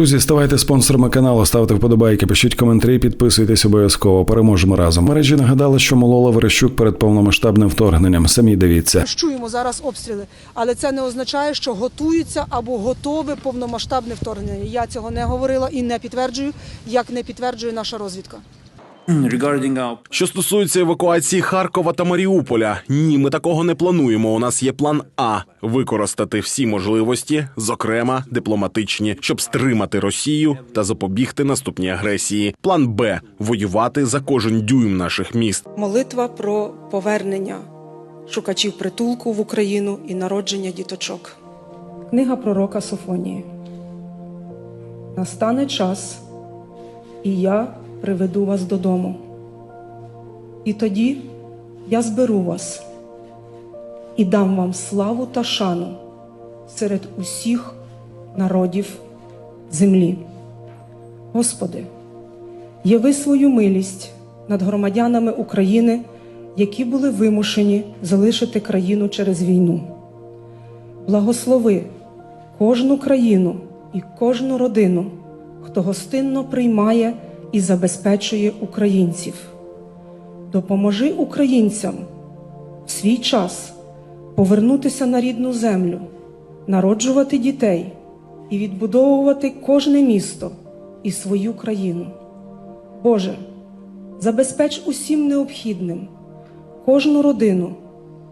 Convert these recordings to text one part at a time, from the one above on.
Друзі, ставайте спонсорами каналу, ставте вподобайки, пишіть коментарі, підписуйтесь обов'язково. Переможемо разом. Мережі нагадали, що молола Верещук перед повномасштабним вторгненням. Самі дивіться. Чуємо зараз обстріли, але це не означає, що готуються або готове повномасштабне вторгнення. Я цього не говорила і не підтверджую, як не підтверджує наша розвідка. Що стосується евакуації Харкова та Маріуполя, ні, ми такого не плануємо. У нас є план А використати всі можливості, зокрема дипломатичні, щоб стримати Росію та запобігти наступній агресії. План Б воювати за кожен дюйм наших міст. Молитва про повернення шукачів притулку в Україну і народження діточок. Книга пророка Софонії. Настане час, і я приведу вас додому. І тоді я зберу вас і дам вам славу та шану серед усіх народів землі. Господи, яви свою милість над громадянами України, які були вимушені залишити країну через війну. Благослови кожну країну і кожну родину, хто гостинно приймає і забезпечує українців. Допоможи українцям в свій час повернутися на рідну землю, народжувати дітей і відбудовувати кожне місто і свою країну. Боже, забезпеч усім необхідним кожну родину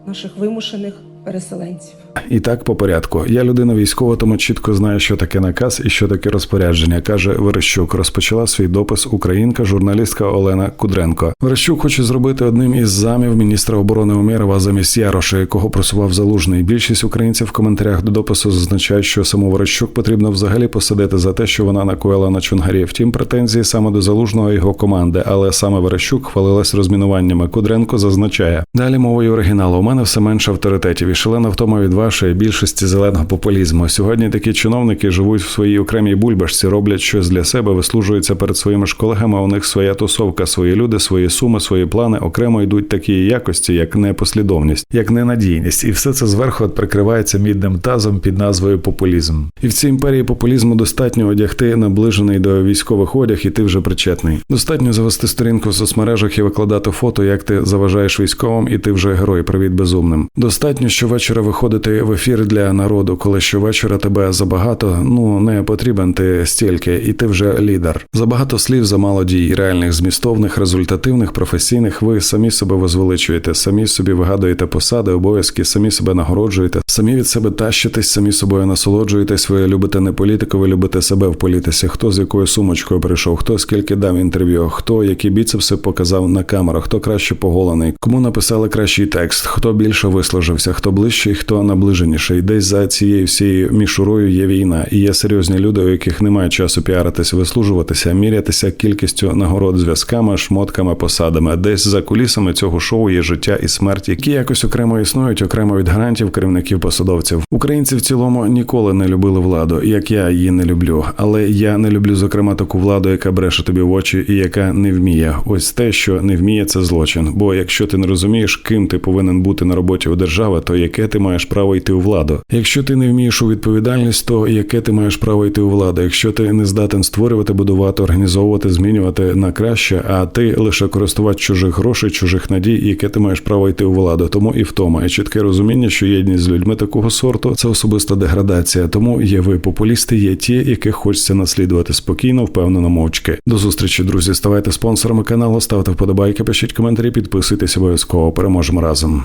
наших вимушених переселенців. І так по порядку. Я людина військова, тому чітко знаю, що таке наказ і що таке розпорядження, каже Верещук. Розпочала свій допис українка, журналістка Олена Кудренко. Верещук хоче зробити одним із замів міністра оборони Умєрова замість Яроша, якого просував залужний. Більшість українців в коментарях до допису зазначають, що саму Верещук потрібно взагалі посадити за те, що вона накоїла на чунгарі. Втім, претензії саме до залужного його команди, але саме Верещук хвалилась розмінуваннями. Кудренко зазначає далі мовою оригіналу. У мене все менше авторитетів шалена втома від вашої більшості зеленого популізму. Сьогодні такі чиновники живуть в своїй окремій бульбашці, роблять щось для себе, вислужуються перед своїми ж колегами. У них своя тусовка, свої люди, свої суми, свої плани. Окремо йдуть такі якості, як непослідовність, як ненадійність, і все це зверху прикривається мідним тазом під назвою популізм. І в цій імперії популізму достатньо одягти наближений до військових одяг, і ти вже причетний. Достатньо завести сторінку в соцмережах і викладати фото, як ти заважаєш військовим, і ти вже герой. Привіт безумним. Достатньо щовечора виходити в ефір для народу, коли щовечора тебе забагато, ну не потрібен ти стільки, і ти вже лідер. Забагато слів, замало дій, реальних, змістовних, результативних, професійних. Ви самі себе возвеличуєте, самі собі вигадуєте посади, обов'язки, самі себе нагороджуєте, самі від себе тащитесь, самі собою насолоджуєтесь. Ви любите не політику, ви любите себе в політиці. Хто з якою сумочкою прийшов, хто скільки дав інтерв'ю, хто які біцепси показав на камеру, хто краще поголений, кому написали кращий текст, хто більше вислужився, хто ближчий, хто наближеніший. Десь за цією всією мішурою є війна, і є серйозні люди, у яких немає часу піаритись, вислужуватися, мірятися кількістю нагород зв'язками, шмотками, посадами. Десь за кулісами цього шоу є життя і смерть, які якось окремо існують, окремо від гарантів, керівників, посадовців. Українці в цілому ніколи не любили владу, як я її не люблю. Але я не люблю зокрема таку владу, яка бреше тобі в очі і яка не вміє. Ось те, що не вміє, це злочин. Бо якщо ти не розумієш, ким ти повинен бути на роботі у держави, то яке ти маєш право йти у владу? Якщо ти не вмієш у відповідальність, то яке ти маєш право йти у владу? Якщо ти не здатен створювати, будувати, організовувати, змінювати на краще, а ти лише користувач чужих грошей, чужих надій, яке ти маєш право йти у владу? Тому і втома, і чітке розуміння, що єдність з людьми такого сорту це особиста деградація. Тому є ви популісти, є ті, яких хочеться наслідувати спокійно, впевнено, мовчки. До зустрічі, друзі. Ставайте спонсорами каналу, ставте вподобайки, пишіть коментарі, підписуйтесь обов'язково. Переможемо разом.